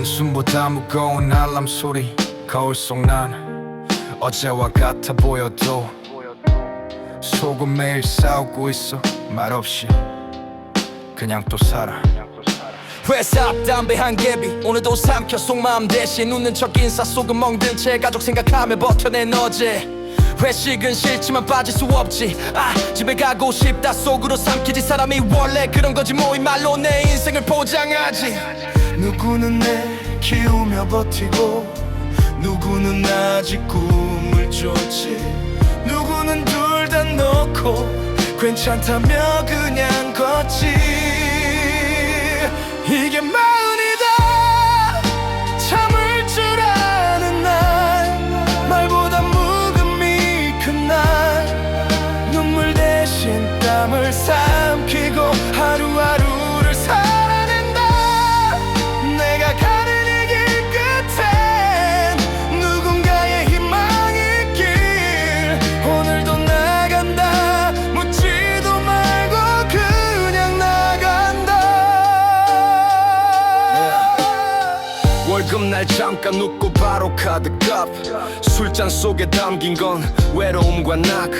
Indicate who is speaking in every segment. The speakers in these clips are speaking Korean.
Speaker 1: 한숨보다 무거운 알람 소리. 거울 속 난 어제와 같아 보여도 속은 매일 싸우고 있어. 말없이 그냥 또 살아.
Speaker 2: 회사 앞 담배 한 개비. 오늘도 삼켜 속마음 대신 웃는 척 인사 속은 멍든 채 가족 생각하며 버텨낸 어제. 회식은 싫지만 빠질 수 없지. 아 집에 가고 싶다. 속으로 삼키지 사람이 원래 그런 거지. 뭐이 말로 내 인생을 포장하지
Speaker 1: 누구는 내 키우며 버티고 누구는 아직 꿈을 쫓지. 누구는 둘 다 놓고 괜찮다며 그냥 걷지. 이게 마흔이다. 참을 줄 아는 날 말보다 묵음이 큰 날. 눈물 대신 땀을 삼키고 하루하루 나간다 월급날 잠깐 웃고 바로 카드값. 술잔 속에 담긴 건 외로움과 낙.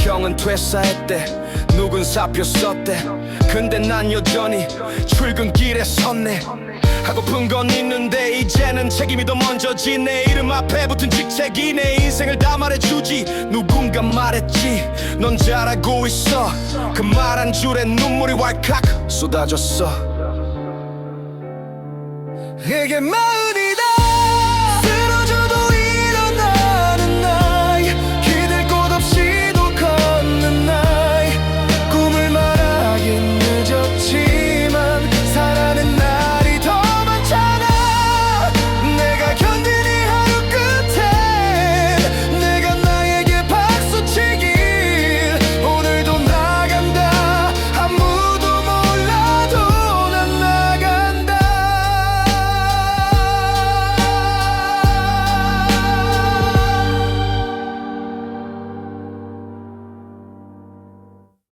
Speaker 1: 형은 퇴사했대 누군 사표 썼대. 근데 난 여전히 출근길에 섰네. 하고픈 건 있는데 이제는 책임이 더 먼저 지 내 이름 앞에 붙은 직책이 내 인생을 다 말해주지. 누군가 말했지. 넌 잘하고 있어. 그 말 한 줄에 눈물이 왈칵 쏟아졌어. 이게 마흔이